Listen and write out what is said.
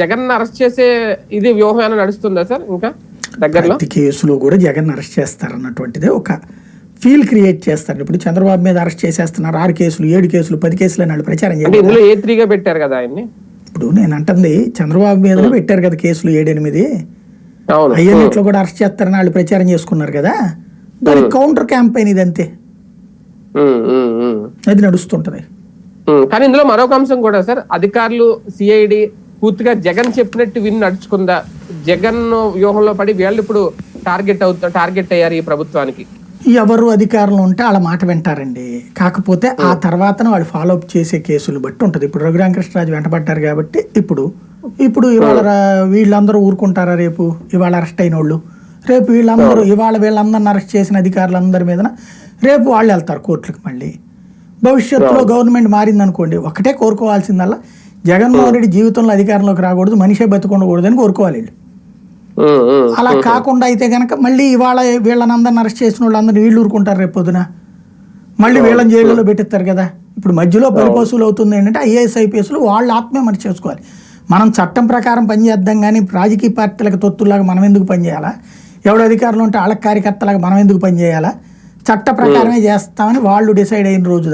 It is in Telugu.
జగన్ అరెస్ట్ చేసే ఇది వ్యూహం నడుస్తుందా సార్ ఇంకా దగ్గరలో? కేసులో కూడా జగన్ అరెస్ట్ చేస్తారన్నటువంటిదే ఒక ఫీల్ క్రియేట్ చేస్తారు. ఇప్పుడు చంద్రబాబు మీద అరెస్ట్ చేసేస్తున్నారు. ఆరు కేసులు ఏడు కేసులు పది కేసులు అని వాళ్ళు ప్రచారం చేయాలి ఏ త్రీగా పెట్టారు కదా ఆయన్ని? ఇప్పుడు నేను అంటుంది చంద్రబాబు మీదనే పెట్టారు కదా కేసులు ఏడెనిమిది. అవును. అయ్యన్నిట్లో కూడా అరెస్ట్ చేస్తారని వాళ్ళు ప్రచారం చేసుకున్నారు కదా. దానికి కౌంటర్ క్యాంపెయిన్ ఇది అంతే. అది నడుస్తుంటది. కానీ ఇందులో మరొక అంశం కూడా సార్ అధికారులు సిఐడి పూర్తిగా జగన్ చెప్పినట్టు విని నడుచుకుందా? జగన్ వ్యూహంలో పడి వీళ్ళు ఇప్పుడు టార్గెట్ అవుతా టార్గెట్ అయ్యారు ఈ ప్రభుత్వానికి. ఎవరు అధికారంలో ఉంటే వాళ్ళ మాట వింటారండి. కాకపోతే ఆ తర్వాత వాళ్ళు ఫాలో అప్ చేసే కేసులు బట్టి ఉంటుంది. ఇప్పుడు రఘురామకృష్ణరాజు వెంటబడ్డారు కాబట్టి ఇప్పుడు ఇప్పుడు ఇవాళ వీళ్ళందరూ ఊరుకుంటారా రేపు? ఇవాళ అరెస్ట్ అయిన వాళ్ళు. రేపు వీళ్ళందరూ ఇవాళ వీళ్ళందరిని అరెస్ట్ చేసిన అధికారులందరి మీద రేపు వాళ్ళు వెళ్తారు కోర్టులకు మళ్ళీ. భవిష్యత్తులో గవర్నమెంట్ మారింది అనుకోండి ఒకటే కోరుకోవాల్సిందల్లా జగన్మోహన్ రెడ్డి జీవితంలో అధికారంలోకి రాకూడదు మనిషే బతుకుండకూడదు అని కోరుకోవాలి వీళ్ళు. అలా కాకుండా అయితే కనుక మళ్ళీ ఇవాళ వీళ్ళనందరిని అరెస్ట్ చేసిన వాళ్ళందరూ వీళ్ళు ఊరుకుంటారు రేపు పొద్దున. మళ్ళీ వీళ్ళని జైల్లో పెట్టిస్తారు కదా. ఇప్పుడు మధ్యలో పరిపోసులు అవుతుంది ఏంటంటే ఐఏఎస్ ఐపీఎస్లు వాళ్ళు ఆత్మే మరి చేసుకోవాలి. మనం చట్టం ప్రకారం పనిచేద్దాం కానీ రాజకీయ పార్టీలకు తొత్తులాగా మనం ఎందుకు పనిచేయాలా ఎవడు అధికారంలో ఉంటే వాళ్ళకి కార్యకర్తలాగా మనం ఎందుకు పనిచేయాలా చట్ట ప్రకారమే చేస్తామని వాళ్ళు డిసైడ్ అయిన రోజు